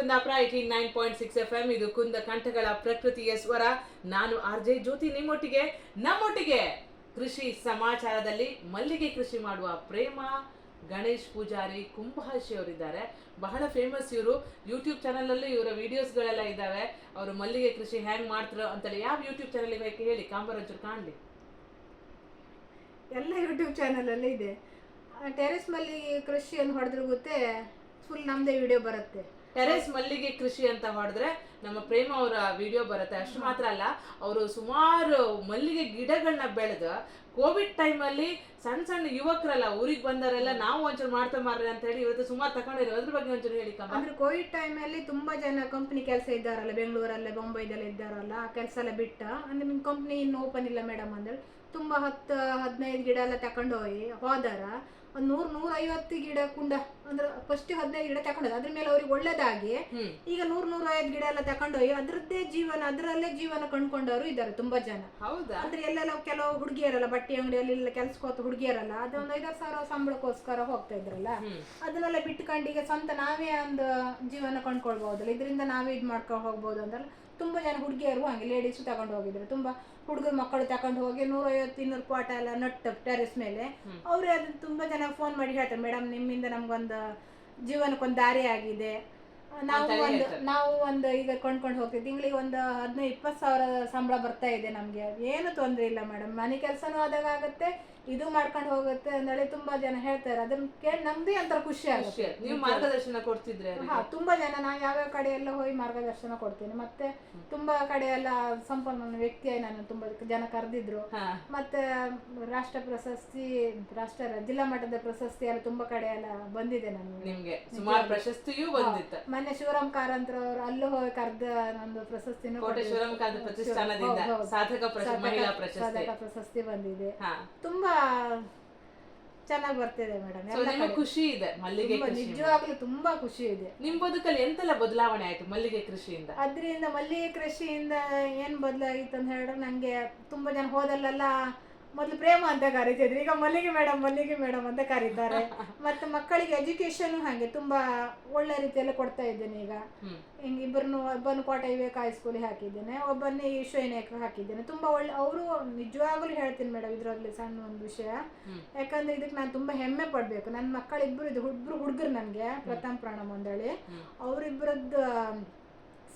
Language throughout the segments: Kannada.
Kundapura eighty nine point six F M ಇದು ಕುಂದ ಕಂಠಗಳ ಪ್ರಕೃತಿಯ ಸ್ವರ. ನಾನು ಆರ್ ಜೆ ಜ್ಯೋತಿ ನಿಮ್ಮೊಟ್ಟಿಗೆ. ನಮ್ಮೊಟ್ಟಿಗೆ ಕೃಷಿ ಸಮಾಚಾರದಲ್ಲಿ ಮಲ್ಲಿಗೆ ಕೃಷಿ ಮಾಡುವ ಪ್ರೇಮ ಗಣೇಶ್ ಪೂಜಾರಿ ಕುಂಭಾಷಿ ಅವರಿದ್ದಾರೆ. ಬಹಳ ಫೇಮಸ್ ಇವರು. ಯೂಟ್ಯೂಬ್ ಚಾನಲಲ್ಲಿ ಇವರ ವಿಡಿಯೋಸ್ಗಳೆಲ್ಲ ಇದ್ದಾವೆ. ಅವರು ಮಲ್ಲಿಗೆ ಕೃಷಿ ಹ್ಯಾಂಗ್ ಮಾಡ್ತಾರೋ ಅಂತೇಳಿ ಯಾವ ಯೂಟ್ಯೂಬ್ ಚಾನಲ್ ಬೇಕು ಹೇಳಿ. ಕಾಂಬರಂಚೂರು ಕಾಣಲಿ. ಎಲ್ಲ ಯೂಟ್ಯೂಬ್ ಚಾನಲಲ್ಲಿ ಇದೆ. ಟೆರೆಸ್ ಮಲ್ಲಿಗೆ ಕೃಷಿಯನ್ನು ಹೊಡೆದ್ರಿಗುತ್ತೆ ಗೊತ್ತೇ? ಫುಲ್ ನಮ್ಮದೇ ವಿಡಿಯೋ ಬರುತ್ತೆ. ಟೆರೆಸ್ ಮಲ್ಲಿಗೆ ಕೃಷಿ ಅಂತ ಹೊಡೆದ್ರೆ ನಮ್ಮ ಪ್ರೇಮ ಅವರ ವಿಡಿಯೋ ಬರುತ್ತೆ. ಅಷ್ಟು ಮಾತ್ರ ಅಲ್ಲ ಅವರು ಸುಮಾರು ಮಲ್ಲಿಗೆ ಗಿಡಗಳನ್ನ ಬೆಳೆದು ಕೋವಿಡ್ ಟೈಮಲ್ಲಿ ಸಣ್ಣ ಸಣ್ಣ ಯುವಕರಲ್ಲ ಊರಿಗೆ ಬಂದವರೆಲ್ಲ ನಾವು ಒಂಚೂರು ಮಾಡ್ತಾ ಮಾರ್ರಿ ಅಂತ ಹೇಳಿ ಇವತ್ತು ಸುಮಾರು ತಗೊಂಡಿರೋ ಅದ್ರ ಬಗ್ಗೆ ಒಂಚೂರು ಹೇಳಿ ಅಂದ್ರೆ ಕೋವಿಡ್ ಟೈಮಲ್ಲಿ ತುಂಬಾ ಜನ ಕಂಪ್ನಿ ಕೆಲಸ ಇದ್ದಾರಲ್ಲ ಬೆಂಗಳೂರಲ್ಲೇ ಬೊಂಬೈದಲ್ಲೇ ಇದ್ದಾರಲ್ಲ ಆ ಕೆಲಸ ಎಲ್ಲ ಬಿಟ್ಟ. ಅಂದ್ರೆ ನಿಮ್ಮ ಕಂಪ್ನಿ ಇನ್ನು ಓಪನ್ ಇಲ್ಲ ಮೇಡಮ್ ಅಂದ್ರೆ ತುಂಬಾ ಹತ್ತು ಹದಿನೈದು ಗಿಡ ಎಲ್ಲ ತಗೊಂಡು ಹೋಗಿ ಹೋದಾರ ಒಂದು ನೂರು ನೂರೈವತ್ತು ಗಿಡ ಕುಂಡ ಅಂದ್ರೆ ಫಸ್ಟ್ ಹದಿನೈದು ಗಿಡ ತಗೊಂಡೋದು ಅದ್ರ ಮೇಲೆ ಅವ್ರಿಗೆ ಒಳ್ಳೇದಾಗಿ ಈಗ ನೂರ್ ನೂರೈವತ್ತು ಗಿಡ ಎಲ್ಲ ತಕೊಂಡೋಗಿ ಅದ್ರದ್ದೇ ಜೀವನ ಅದರಲ್ಲೇ ಜೀವನ ಕಂಡ್ಕೊಂಡವರು ಇದ್ದಾರೆ ತುಂಬಾ ಜನ. ಹೌದಾ? ಅಂದ್ರೆ ಎಲ್ಲೆಲ್ಲ ಕೆಲವು ಹುಡುಗಿಯರಲ್ಲ ಬಟ್ಟೆ ಅಂಗಡಿಯಲ್ಲಿ ಇಲ್ಲ ಕೆಲ್ಸಕ್ಕೆ ಹುಡುಗಿಯರಲ್ಲ ಅದೊಂದು ಐದಾರು ಸಾವಿರ ಸಂಬಳಕ್ಕೋಸ್ಕರ ಹೋಗ್ತಾ ಇದ್ರಲ್ಲ ಅದನ್ನೆಲ್ಲ ಬಿಟ್ಕೊಂಡು ಈಗ ಸ್ವಂತ ನಾವೇ ಒಂದು ಜೀವನ ಕಂಡ್ಕೊಳ್ಬಹುದಲ್ಲ ಇದರಿಂದ ನಾವೇ ಇದು ಮಾಡ್ಕೊಂಡು ಹೋಗ್ಬೋದು ಅಂತಲ್ಲ ತುಂಬಾ ಜನ ಹುಡುಗಿಯರು ಹಾಗೆ ಲೇಡೀಸು ತಗೊಂಡು ಹೋಗಿದ್ರು. ತುಂಬ ಹುಡುಗರು ಮಕ್ಕಳು ತಗೊಂಡು ಹೋಗಿ ನೂರೈವತ್ತು ಇನ್ನೂರು ಪಾಟ ಎಲ್ಲ ನಟ್ಟು ಟೆರೆಸ್ ಮೇಲೆ. ಅವರೇ ಅದು ತುಂಬ ತುಂಬಾ ಜನ ಫೋನ್ ಮಾಡಿ ಹೇಳ್ತಾರೆ ಮೇಡಮ್ ನಿಮ್ಮಿಂದ ನಮ್ಗೊಂದು ಜೀವನಕ್ಕೊಂದು ದಾರಿ ಆಗಿದೆ ನಾವು ಒಂದು ನಾವು ಒಂದು ಈಗ ಕೊಂಡ್ಕೊಂಡು ಹೋಗ್ತೀವಿ. ತಿಂಗಳಿಗೆ ಒಂದು ಹದಿನೈದು ಇಪ್ಪತ್ತು ಸಾವಿರ ಸಂಬಳ ಬರ್ತಾ ಇದೆ ನಮಗೆ. ಏನು ತೊಂದರೆ ಇಲ್ಲ ಮೇಡಮ್. ಮನೆ ಕೆಲಸನೂ ಆದಾಗ ಆಗುತ್ತೆ ಇದು ಮಾಡ್ಕೊಂಡು ಹೋಗುತ್ತೆ ಅಂದೇಳಿ ತುಂಬಾ ಜನ ಹೇಳ್ತಾರೆ. ಅದನ್ನ ಕೇಳಿ ನಮ್ದೇ ಒಂಥರ ಖುಷಿ ಆಗುತ್ತೆ. ನೀವು ಮಾರ್ಗದರ್ಶನ ಕೊಡ್ತಿದ್ರೆ ಹಾ ತುಂಬಾ ಜನ ನಾನು ಯಾವ ಕಡೆ ಎಲ್ಲ ಹೋಗಿ ಮಾರ್ಗದರ್ಶನ ಕೊಡ್ತೀನಿ. ಮತ್ತೆ ತುಂಬಾ ಕಡೆ ಎಲ್ಲ ಸಂಪನ್ಮೂಲ ವ್ಯಕ್ತಿಯಾಗಿ ನಾನು ತುಂಬಾ ಜನ ಕರೆದಿದ್ರು. ಮತ್ತೆ ರಾಷ್ಟ್ರ ಪ್ರಶಸ್ತಿ ರಾಷ್ಟ್ರ ಜಿಲ್ಲಾ ಮಟ್ಟದ ಪ್ರಶಸ್ತಿ ಎಲ್ಲ ತುಂಬಾ ಕಡೆ ಎಲ್ಲ ಬಂದಿದೆ ನಾನು ನಿಮ್ಗೆ. ಸುಮಾರು ಪ್ರಶಸ್ತಿಯೂ ಬಂದಿತ್ತು. ಮೊನ್ನೆ ಶಿವರಾಮ್ ಕಾರಂತ್ರ ಅವರು ಅಲ್ಲೂ ಹೋಗಿ ಕರೆದ ಒಂದು ಪ್ರಶಸ್ತಿನೂ ಕೋಟೇಶ್ವರಂ ಕಾಂತ ಪ್ರತಿಷ್ಠಾನದಿಂದ ಹೌದು, ಹೌದು. ಸಾಧಕ ಪ್ರಶಸ್ತಿ ಸಾಧಕ- ಮಹಿಳಾ ಪ್ರಶಸ್ತಿ. ಸಾಧಕ ಪ್ರಶಸ್ತಿ ಬಂದಿದೆ. ಹಾ. ತುಂಬಾ ಚೆನ್ನಾಗಿ ಬರ್ತಿದೆ ಮೇಡಮ್ ಸೊ ಎಲ್ಲ ನಿಮಗೆ ಕಡೆ. ಖುಷಿ ಇದೆ ಮಲ್ಲಿಗೆ ತುಂಬಾ ಕೃಷಿ ನಿಜವಾಗ್ಲೂ ತುಂಬಾ ಖುಷಿ ಇದೆ. ನಿಮ್ ಬದುಕಲ್ಲಿ ಎಂತೆಲ್ಲ ಬದಲಾವಣೆ ಆಯ್ತು ಮಲ್ಲಿಗೆ ಕೃಷಿಯಿಂದ? ಅದರಿಂದ ಮಲ್ಲಿಗೆ ಕೃಷಿಯಿಂದ ಏನ್ ಬದಲಾಗಿತ್ತು ಅಂತ ಹೇಳಿದ್ರೆ ನಂಗೆ ತುಂಬಾ ಜನ ಹೋದಲ್ಲೆಲ್ಲ ಮೊದಲು ಪ್ರೇಮ ಅಂತ ಕರೀತಿದ್ರು. ಈಗ ಮಲ್ಲಿಗೆ ಮೇಡಮ್ ಮಲ್ಲಿಗೆ ಮೇಡಮ್ ಅಂತ ಕರೀತಾರೆ. ಮತ್ತೆ ಮಕ್ಕಳಿಗೆ ಎಜುಕೇಶನ್ ಹಾಗೆ ತುಂಬಾ ಒಳ್ಳೆ ರೀತಿಯಲ್ಲಿ ಕೊಡ್ತಾ ಇದ್ದೇನೆ ಈಗ. ಹಿಂಗೆ ಇಬ್ಬರನ್ನು ಒಬ್ಬನು ಕೋಟೆ ವಿವೇಕ ಹೈಸ್ಕೂಲಿಗೆ ಹಾಕಿದ್ದೇನೆ ಒಬ್ಬನೇ ಈಶ್ವರನೇಕ ಹಾಕಿದ್ದೇನೆ. ತುಂಬಾ ಒಳ್ಳೆ ಅವರು ನಿಜವಾಗ್ಲೂ ಹೇಳ್ತೀನಿ ಮೇಡಮ್ ಇದರಲ್ಲಿ ಸಣ್ಣ ಒಂದು ವಿಷಯ. ಯಾಕಂದ್ರೆ ಇದಕ್ಕೆ ನಾನು ತುಂಬಾ ಹೆಮ್ಮೆ ಪಡ್ಬೇಕು. ನನ್ನ ಮಕ್ಕಳಿಬ್ರು ಇದು ಇಬ್ರು ಹುಡುಗರು ನನಗೆ ಪ್ರಥಮ ಪ್ರಾಣಮ್ ಹ್ಮ್. ಅವರಿಬ್ಬರದ್ದು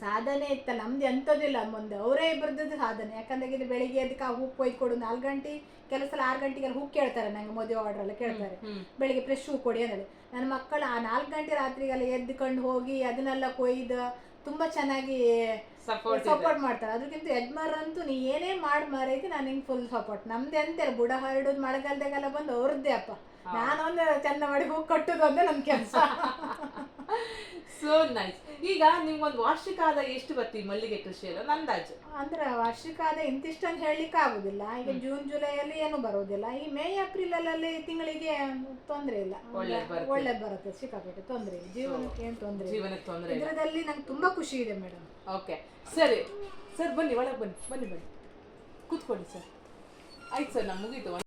ಸಾಧನೆ ಇತ್ತ ನಮ್ದು ಎಂಥದಿಲ್ಲ ಮುಂದೆ. ಅವರೇ ಇಬ್ಬರದ್ದು ಸಾಧನೆ. ಯಾಕಂದ್ರೆ ಇದು ಬೆಳಿಗ್ಗೆ ಅದಕ್ಕೆ ಹೂ ಕೊಯ್ದು ಕೊಡು ನಾಲ್ಕು ಗಂಟೆ ಕೆಲವು ಸಲ ಆರು ಗಂಟೆಗೆಲ್ಲ ಹೂ ಕೇಳ್ತಾರೆ ನಂಗೆ ಮದುವೆ ಆರ್ಡರ್ ಎಲ್ಲ ಕೇಳ್ತಾರೆ. ಬೆಳಿಗ್ಗೆ ಫ್ರೆಶ್ ಹೂ ಕೊಡಿ ಅಂದ್ರೆ ನನ್ನ ಮಕ್ಕಳು ಆ ನಾಲ್ಕು ಗಂಟೆ ರಾತ್ರಿಗೆಲ್ಲ ಎದ್ದುಕೊಂಡು ಹೋಗಿ ಅದನ್ನೆಲ್ಲ ಕೊಯ್ದು ತುಂಬಾ ಚೆನ್ನಾಗಿ ಸಪೋರ್ಟ್ ಮಾಡ್ತಾರೆ. ಅದಕ್ಕಿಂತ ಯಜಮಾನ್ರಂತೂ ನೀ ಏನೇ ಮಾಡಿ ಮಾರೈತಿ ನಾನು ಹಿಂಗೆ ಫುಲ್ ಸಪೋರ್ಟ್ ನಮ್ದೇ ಅಂತಾರೆ ಬುಡ ಹರಡೋದು ಮಳೆಗಾಲದಾಗೆಲ್ಲ ಬಂದು ಅವ್ರದ್ದೇ ಅಪ್ಪ. ನಾನೊಂದು ಚಂದ ಮಾಡಿ ಹೂ ಕಟ್ಟೋದು ಅಂದ್ರೆ ನನ್ನ ಕೆಲಸ. ಸೋ ನೈಸ್ ಈಗ ನಿಮ್ಗೊಂದು ವಾರ್ಷಿಕ ಆದಾಯ ಎಷ್ಟು ಬರ್ತಿ ಮಲ್ಲಿಗೆ ಕೃಷಿಯಲ್ಲ ಅಂದಾಜು. ಅಂದ್ರೆ ವಾರ್ಷಿಕ ಆದಾಯ ಇಂತಿಷ್ಟು ಅಂತ ಹೇಳಲಿಕ್ಕೆ ಆಗುದಿಲ್ಲ. ಈಗ ಜೂನ್ ಜುಲೈಯಲ್ಲಿ ಏನು ಬರೋದಿಲ್ಲ. ಈ ಮೇ ಏಪ್ರಿಲ್ ಅಲ್ಲಿ ತಿಂಗಳಿಗೆ ತೊಂದರೆ ಇಲ್ಲ. ಒಳ್ಳೆ ಬರುತ್ತೆ. ಒಳ್ಳೆ ಬರುತ್ತೆ. ಸಿಕ್ಕಾಪಟ್ಟೆ ತೊಂದರೆ ಇಲ್ಲ. ಜೀವನಕ್ಕೆ ಏನು ತೊಂದರೆ ಇಲ್ಲ. ಜೀವನಕ್ಕೆ ತೊಂದರೆ ಇಲ್ಲ. ಇದರಲ್ಲಿ ನಂಗೆ ತುಂಬಾ ಖುಷಿ ಇದೆ ಮೇಡಮ್. ಓಕೆ ಸರಿ. ಸರ್ ಬನ್ನಿ ಒಳಗೆ ಬನ್ನಿ. ಬನ್ನಿ ಬನ್ನಿ. ಕೂತ್ಕೊಳ್ಳಿ ಸರ್. ಆಯ್ತು ಸರ್ ನಮ್ಮ ಮುಗೀತು.